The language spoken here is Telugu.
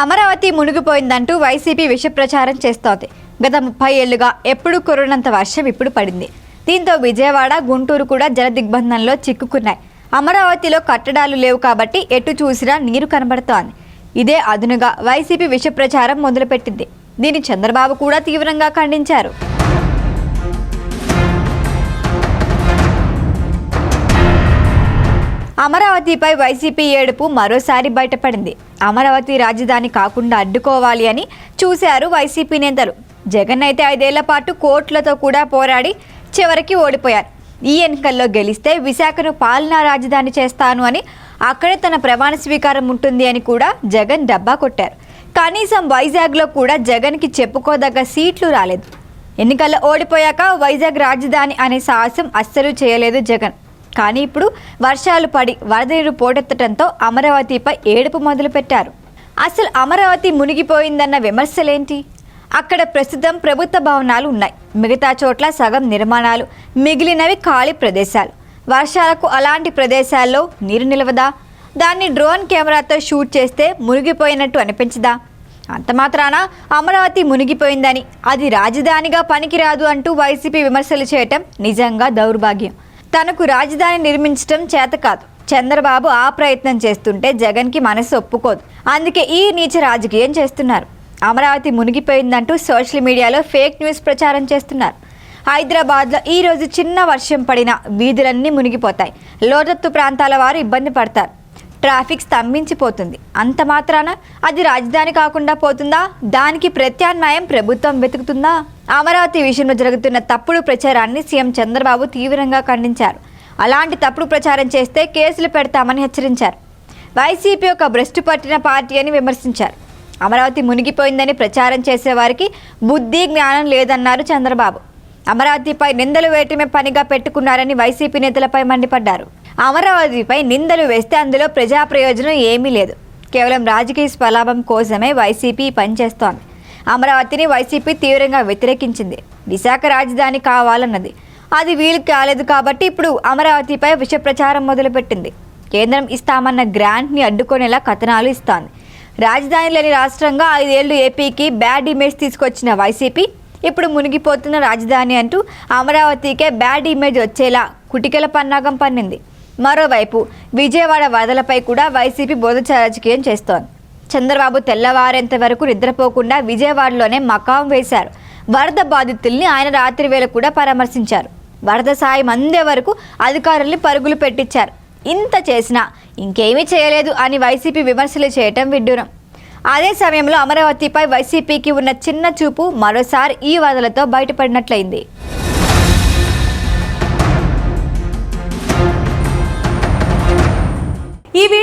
అమరావతి మునిగిపోయిందంటూ వైసీపీ విష ప్రచారం చేస్తోంది. గత ముప్పై ఏళ్ళుగా ఎప్పుడు కురనంత వర్షం ఇప్పుడు పడింది. దీంతో విజయవాడ గుంటూరు కూడా జల దిగ్బంధంలో చిక్కుకున్నాయి. అమరావతిలో కట్టడాలు లేవు కాబట్టి ఎటు చూసినా నీరు కనబడుతోంది. ఇదే అదునుగా వైసీపీ విష ప్రచారం మొదలుపెట్టింది. దీన్ని చంద్రబాబు కూడా తీవ్రంగా ఖండించారు. అమరావతిపై వైసీపీ ఏడుపు మరోసారి బయటపడింది. అమరావతి రాజధాని కాకుండా అడ్డుకోవాలి అని చూశారు వైసీపీ నేతలు. జగన్ అయితే ఐదేళ్ళ పాటు కోర్టులతో కూడా పోరాడి చివరికి ఓడిపోయారు. ఈ ఎన్నికల్లో గెలిస్తే విశాఖను పాలనా రాజధాని చేస్తాను అని అక్కడే తన ప్రమాణ స్వీకారం ఉంటుంది అని కూడా జగన్ డబ్బా కొట్టారు. కనీసం వైజాగ్లో కూడా జగన్కి చెప్పుకోదగ్గ సీట్లు రాలేదు. ఎన్నికల్లో ఓడిపోయాక వైజాగ్ రాజధాని అనే సాహసం అస్సలు చేయలేదు జగన్. కానీ ఇప్పుడు వర్షాలు పడి వరద నీరు పోటెత్తడంతో అమరావతిపై ఏడుపు మొదలుపెట్టారు. అసలు అమరావతి మునిగిపోయిందన్న విమర్శలేంటి? అక్కడ ప్రస్తుతం ప్రభుత్వ భవనాలు ఉన్నాయి. మిగతా చోట్ల సగం నిర్మాణాలు మిగిలినవి ఖాళీ ప్రదేశాలు. వర్షాలకు అలాంటి ప్రదేశాల్లో నీరు నిలవదా? దాన్ని డ్రోన్ కెమెరాతో షూట్ చేస్తే మునిగిపోయినట్టు అనిపించదా? అంత మాత్రాన అమరావతి మునిగిపోయిందని అది రాజధానిగా పనికిరాదు అంటూ వైసీపీ విమర్శలు చేయటం నిజంగా దౌర్భాగ్యం. తనకు రాజధాని నిర్మించడం చేత కాదు. చంద్రబాబు ఆ ప్రయత్నం చేస్తుంటే జగన్కి మనసు ఒప్పుకోదు. అందుకే ఈ నీచ రాజకీయం చేస్తున్నారు. అమరావతి మునిగిపోయిందంటూ సోషల్ మీడియాలో ఫేక్ న్యూస్ ప్రచారం చేస్తున్నారు. హైదరాబాద్లో ఈ రోజు చిన్న వర్షం పడిన వీధులన్నీ మునిగిపోతాయి. లోతత్తు ప్రాంతాల వారు ఇబ్బంది పడతారు. ట్రాఫిక్ స్తంభించిపోతుంది. అంత మాత్రాన అది రాజధాని కాకుండా పోతుందా? దానికి ప్రత్యామ్నాయం ప్రభుత్వం వెతుకుతుందా? అమరావతి విషయంలో జరుగుతున్న తప్పుడు ప్రచారాన్ని సీఎం చంద్రబాబు తీవ్రంగా ఖండించారు. అలాంటి తప్పుడు ప్రచారం చేస్తే కేసులు పెడతామని హెచ్చరించారు. వైసీపీ ఒక భ్రష్టు పట్టిన పార్టీ అని విమర్శించారు. అమరావతి మునిగిపోయిందని ప్రచారం చేసేవారికి బుద్ధి జ్ఞానం లేదన్నారు చంద్రబాబు. అమరావతిపై నిందలు వేయటమే పనిగా పెట్టుకున్నారని వైసీపీ నేతలపై మండిపడ్డారు. అమరావతిపై నిందలు వేస్తే అందులో ప్రజా ప్రయోజనం ఏమీ లేదు. కేవలం రాజకీయ స్వలాభం కోసమే వైసీపీ పనిచేస్తోంది. అమరావతిని వైసీపీ తీవ్రంగా వ్యతిరేకించింది. విశాఖ రాజధాని కావాలన్నది. అది వీలు కాలేదు కాబట్టి ఇప్పుడు అమరావతిపై విష ప్రచారం మొదలుపెట్టింది. కేంద్రం ఇస్తామన్న గ్రాంట్ని అడ్డుకునేలా కథనాలు ఇస్తోంది. రాజధాని లేని రాష్ట్రంగా ఐదేళ్ళు ఏపీకి బ్యాడ్ ఇమేజ్ తీసుకొచ్చిన వైసీపీ ఇప్పుడు మునిగిపోతున్న రాజధాని అంటూ అమరావతికే బ్యాడ్ ఇమేజ్ వచ్చేలా కుటికల పన్నాగం పన్నింది. మరోవైపు విజయవాడ వరదలపై కూడా వైసీపీ బోధ రాజకీయం చేస్తోంది. చంద్రబాబు తెల్లవారేంత వరకు నిద్రపోకుండా విజయవాడలోనే మకాం వేశారు. వరద బాధితుల్ని ఆయన రాత్రి వేళ కూడా పరామర్శించారు. వరద సాయం అందే వరకు అధికారుల్ని పరుగులు పెట్టించారు. ఇంత చేసినా ఇంకేమీ చేయలేదు అని వైసీపీ విమర్శలు చేయటం విడ్డూరం. అదే సమయంలో అమరావతిపై వైసీపీకి ఉన్న చిన్న చూపు మరోసారి ఈ వరదలతో బయటపడినట్లయింది.